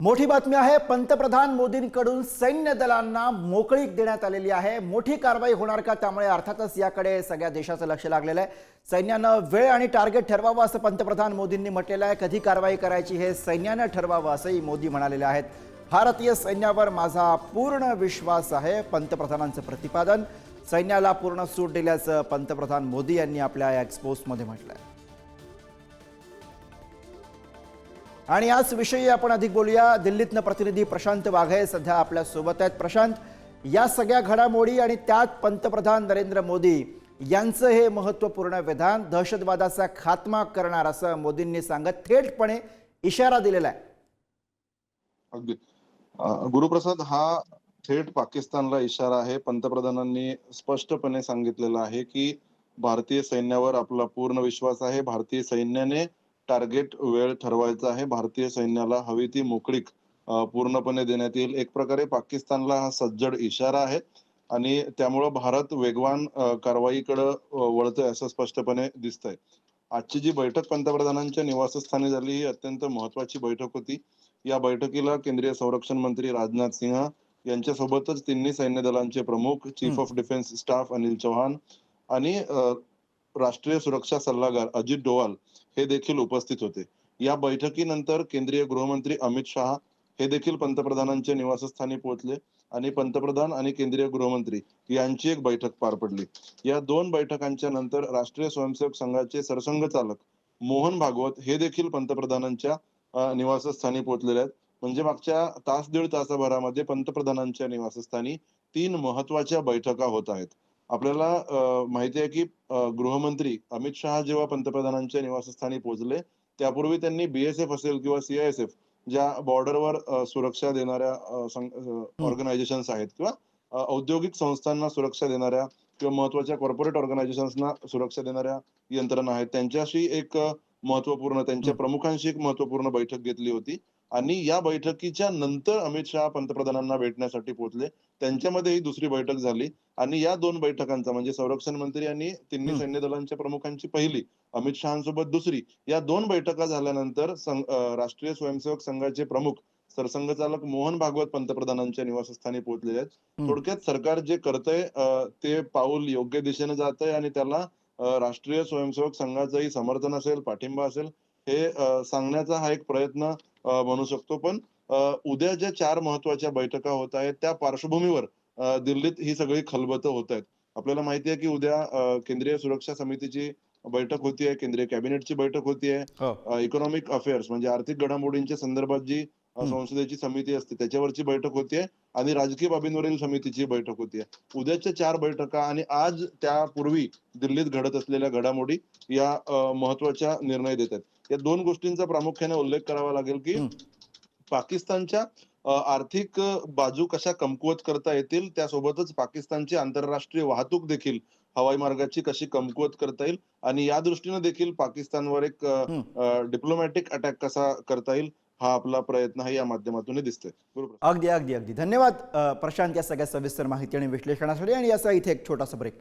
मोठी बातमी आहे पंतप्रधान मोदींकडून सैन्य दलांना मोकळीक देण्यात आलेली आहे. मोठी कारवाई होणार का त्यामुळे अर्थातच याकडे सगळ्या देशाचं लक्ष लागलेलं आहे. सैन्यानं वेळ आणि टार्गेट ठरवावं असं पंतप्रधान मोदींनी म्हटलेलं आहे. कधी कारवाई करायची हे सैन्यानं ठरवावं असंही मोदी म्हणालेले आहेत. भारतीय सैन्यावर माझा पूर्ण विश्वास आहे पंतप्रधानांचं प्रतिपादन. सैन्याला पूर्ण सूट दिल्याचं पंतप्रधान मोदी यांनी आपल्या या एक्सपोजमध्ये म्हटलं आहे आणि याच विषयी आपण अधिक बोलूया. दिल्लीतनं प्रतिनिधी प्रशांत वाघे सध्या आपल्यासोबत आहेत. प्रशांत या सगळ्या घडामोडी आणि त्यात पंतप्रधान नरेंद्र मोदी यांचं हे महत्त्वपूर्ण विधान दहशतवादाचा खात्मा करणार असं मोदींनी सांगत थेटपणे इशारा दिलेला आहे. अगदी. गुरुप्रसाद हा थेट पाकिस्तानला इशारा आहे. पंतप्रधानांनी स्पष्टपणे सांगितलेलं आहे की भारतीय सैन्यावर आपला पूर्ण विश्वास आहे. भारतीय सैन्याने टार्गेट वेळ ठरवायचा आहे. भारतीय सैन्याला हवी ती मोकळीक पूर्णपणे देण्यात येईल. एक प्रकारे पाकिस्तानला हा सज्जड इशारा आहे आणि त्यामुळं भारत वेगवान कारवाईकडे वळतोय असं स्पष्टपणे दिसतंय. आजची जी बैठक पंतप्रधानांच्या निवासस्थानी झाली ही अत्यंत महत्वाची बैठक होती. या बैठकीला केंद्रीय संरक्षण मंत्री राजनाथ सिंह यांच्यासोबतच तिन्ही सैन्य दलांचे प्रमुख chief. Of defence staff Anil Chauhan आणि राष्ट्रीय सुरक्षा सल्लागार अजित डोवाल हे देखील उपस्थित होते. या बैठकीनंतर केंद्रीय गृहमंत्री अमित शहा हे देखील पंतप्रधानांच्या निवासस्थानी पोहोचले आणि पंतप्रधान आणि केंद्रीय गृहमंत्री यांची एक बैठक पार पडली. या दोन बैठकांच्या नंतर राष्ट्रीय स्वयंसेवक संघाचे सरसंघचालक मोहन भागवत हे देखील पंतप्रधानांच्या निवासस्थानी पोहोचलेले आहेत. म्हणजे मागच्या तास दीड तासाभरामध्ये पंतप्रधानांच्या निवासस्थानी तीन महत्त्वाच्या बैठका होत आहेत. आपल्याला माहिती आहे की गृहमंत्री अमित शहा जेव्हा पंतप्रधानांच्या निवासस्थानी पोहोचले त्यापूर्वी त्यांनी बीएसएफ असेल किंवा सीआयएसएफ ज्या बॉर्डरवर सुरक्षा देणाऱ्या ऑर्गनायझेशन्स आहेत किंवा औद्योगिक संस्थांना सुरक्षा देणाऱ्या किंवा महत्त्वाच्या कॉर्पोरेट ऑर्गनायझेशन्सना सुरक्षा देणाऱ्या यंत्रणा आहेत. त्यांच्याशी एक महत्त्वपूर्ण त्यांच्या. प्रमुखांशी एक महत्त्वपूर्ण बैठक घेतली होती. आणि या बैठकीच्या नंतर अमित शहा पंतप्रधानांना भेटण्यासाठी पोहोचले त्यांच्यामध्ये ही दुसरी बैठक झाली आणि या दोन बैठकांचा म्हणजे संरक्षण मंत्री आणि तिन्ही. सैन्य दलांच्या प्रमुखांची पहिली अमित शहासोबत दुसरी या दोन बैठका झाल्यानंतर राष्ट्रीय स्वयंसेवक संघाचे प्रमुख सरसंघचालक मोहन भागवत पंतप्रधानांच्या निवासस्थानी पोहोचलेले आहेत. थोडक्यात सरकार जे करतंय ते पाऊल योग्य दिशेने जात आहे आणि त्याला राष्ट्रीय स्वयंसेवक संघाचंही समर्थन असेल पाठिंबा असेल हे सांगण्याचा हा एक प्रयत्न म्हणू शकतो. पण उद्या ज्या चार महत्त्वाच्या बैठका होत आहेत त्या पार्श्वभूमीवर दिल्लीत ही सगळी खलबतं होत आहेत. आपल्याला माहिती आहे की उद्या केंद्रीय सुरक्षा समितीची बैठक होती आहे केंद्रीय कॅबिनेटची बैठक होती आहे. हो. इकॉनॉमिक अफेअर्स म्हणजे आर्थिक घडामोडींच्या संदर्भात जी. संसदेची समिती असते त्याच्यावरची बैठक होतीये आणि राजकीय बाबींवरील समितीची बैठक होतीये उद्याच्या चार बैठका आणि आज त्यापूर्वी दिल्लीत घडत असलेल्या घडामोडी या महत्त्वाच्या निर्णय देत आहेत. या दोन गोष्टींचा प्रामुख्याने उल्लेख करावा लागेल की. पाकिस्तानच्या आर्थिक बाजू कशा कमकुवत करता येतील त्यासोबतच पाकिस्तानची आंतरराष्ट्रीय वाहतूक देखील हवाई मार्गाची कशी कमकुवत करता येईल आणि या दृष्टीने देखील पाकिस्तानवर एक. डिप्लोमॅटिक अटॅक कसा करता येईल हा आपला प्रयत्न आहे या माध्यमातून दिसतोय. बरोबर अगदी अगदी अगदी. धन्यवाद प्रशांत या सगळ्या सविस्तर माहिती आणि विश्लेषणासाठी. आणि याचा इथे एक छोटासा ब्रेक